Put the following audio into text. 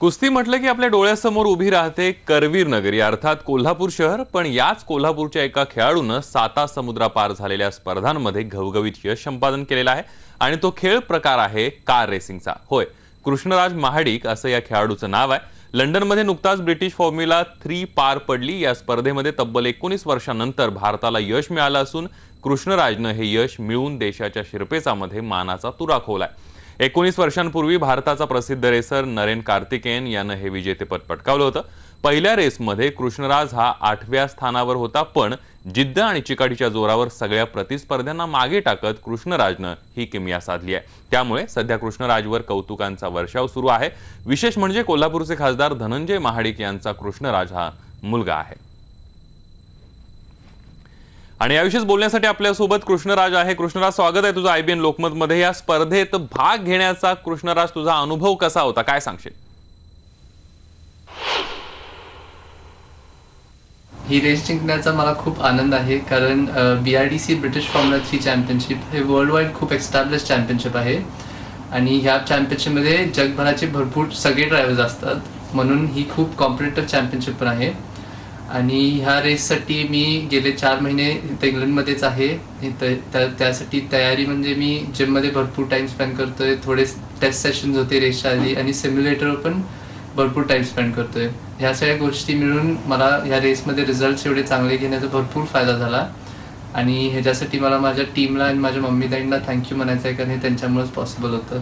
कुस्ती म्हटलं की आपल्या डोळ्यासमोर उभी राहते करवीर नगरी. अर्थात कोल्हापूर शहर पण याच कोल्हापूरच्या एका खेळाडूनं साता समुद्रापार झालेल्या स्पर्धांमध्ये घवघवीत यश संपादन केलेलं आहे आणि तो खेळ प्रकार आहे कार रेसिंगचा. होय कृष्णराज महाडिक असं या खेळाडूचं नाव आहे. लंडनमध्ये नुकताच ब्रिटिश फॉर्म्युला थ्री पार पडली. या स्पर्धेमध्ये तब्बल एकोणीस वर्षांनंतर भारताला यश मिळालं असून कृष्णराजनं हे यश मिळवून देशाच्या शिरपेचामध्ये मानाचा तुरा खोलाय एकोणीस वर्षांपूर्वी भारताचा प्रसिद्ध रेसर नरेन कार्तिकेयन यानं हे विजेतेपद पटकावलं होतं. पहिल्या रेसमध्ये कृष्णराज हा आठव्या स्थानावर होता पण जिद्द आणि चिकाटीच्या जोरावर सगळ्या प्रतिस्पर्ध्यांना मागे टाकत कृष्णराजनं ही किमया साधली आहे. त्यामुळे सध्या कृष्णराजवर कौतुकांचा वर्षाव सुरू आहे. विशेष म्हणजे कोल्हापूरचे खासदार धनंजय महाडिक यांचा कृष्णराज हा मुलगा आहे. आणि याविषयीच बोलण्यासाठी आपल्यासोबत कृष्णराज आहे. कृष्णराज स्वागत आहे तुझं आयबीएन लोकमत मध्ये या स्पर्धेत भाग घेण्याचा कृष्णराज तुझा अनुभव कसा होता? काय सांगशील? ही रेस जिंकण्याचा मला खूप आनंद आहे. कारण B R D C British formula three championship हे वर्ल्ड वाईड खूप एक्स्टॅब्लिश चॅम्पियनशिप आहे. आणि ह्या चॅम्पियनशिपमध्ये जगभराचे भरपूर सगळे ड्रायव्हर्स असतात. म्हणून ही खूप कॉम्पिटेटिव्ह चॅम्पियनशिप पण आहे. आणि ह्या रेससाठी मी गेले चार महिने इथं इंग्लंडमध्येच आहे. त्या त्यासाठी तयारी म्हणजे मी जिममध्ये भरपूर टाइम स्पेंड करतोय. थोडे टेस्ट सेशन्स होते रेसच्या आधी आणि सिम्युलेटरवर पण भरपूर टाइम स्पेंड करतोय. ह्या सगळ्या गोष्टी मिळून मला ह्या रेसमध्ये रिझल्ट एवढे चांगले घेण्याचा भरपूर फायदा झाला. आणि ह्याच्यासाठी मला माझ्या टीमला आणि माझ्या मम्मी ताईंना थँक्यू म्हणायचं आहे कारण हे त्यांच्यामुळेच पॉसिबल होतं.